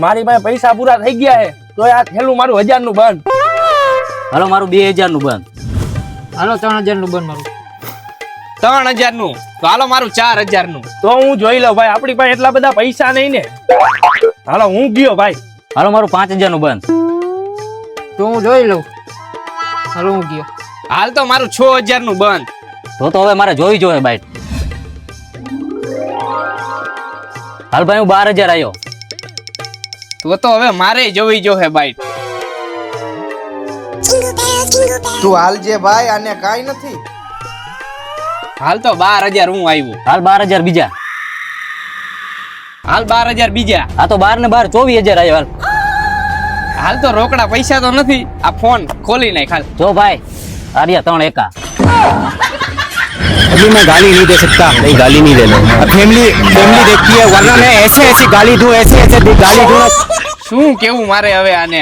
મારી પાસે પૈસા પૂરા થઈ ગયા છે તો આ થેલું મારું હજારનું બંધ. હાલો મારું બે હજારનું બંધ. હાલો ત્રણ હજારનું બંધ મારું. ત્રણ હજારનું તો હાલો મારું ચાર હજારનું તો હું જોઈ લઉં ભાઈ આપણી પાસે એટલા બધા પૈસા નહીં ને. હાલો હું ગયો ભાઈ. હાલો મારું પાંચ હજારનું બંધ. તો હું જોઈ લઉં. હાલો હું ગયો. હાલ તો મારું છ હજારનું બંધ. તો તો હવે મારે જોઈ જોવે બાઈટ. હાલ ભાઈ હું બાર હજાર આવ્યો તો તો હવે મારે જોવી જોહે બાઈટ. તું હાલજે ભાઈ આને કાઈ નથી. હાલ તો બાર હજાર હું આવ્યો હાલ બાર હજાર બીજા. હાલ બાર હજાર બીજા. આ તો બાર ને બાર ચોવીસ હજાર આવ્યો હાલ. હાલ તો રોકડા પૈસા તો નથી આ ફોન ખોલી નાખ હાલ જો ભાઈ આર્યા ત્રણ એકા अभी मैं गाली नहीं दे सकता नहीं गाली नहीं देना फैमिली फैमिली देखती है वरना मैं ऐसे ऐसे गाली दूं ऐसे ऐसे गाली दूं શું કેવું મારે હવે આને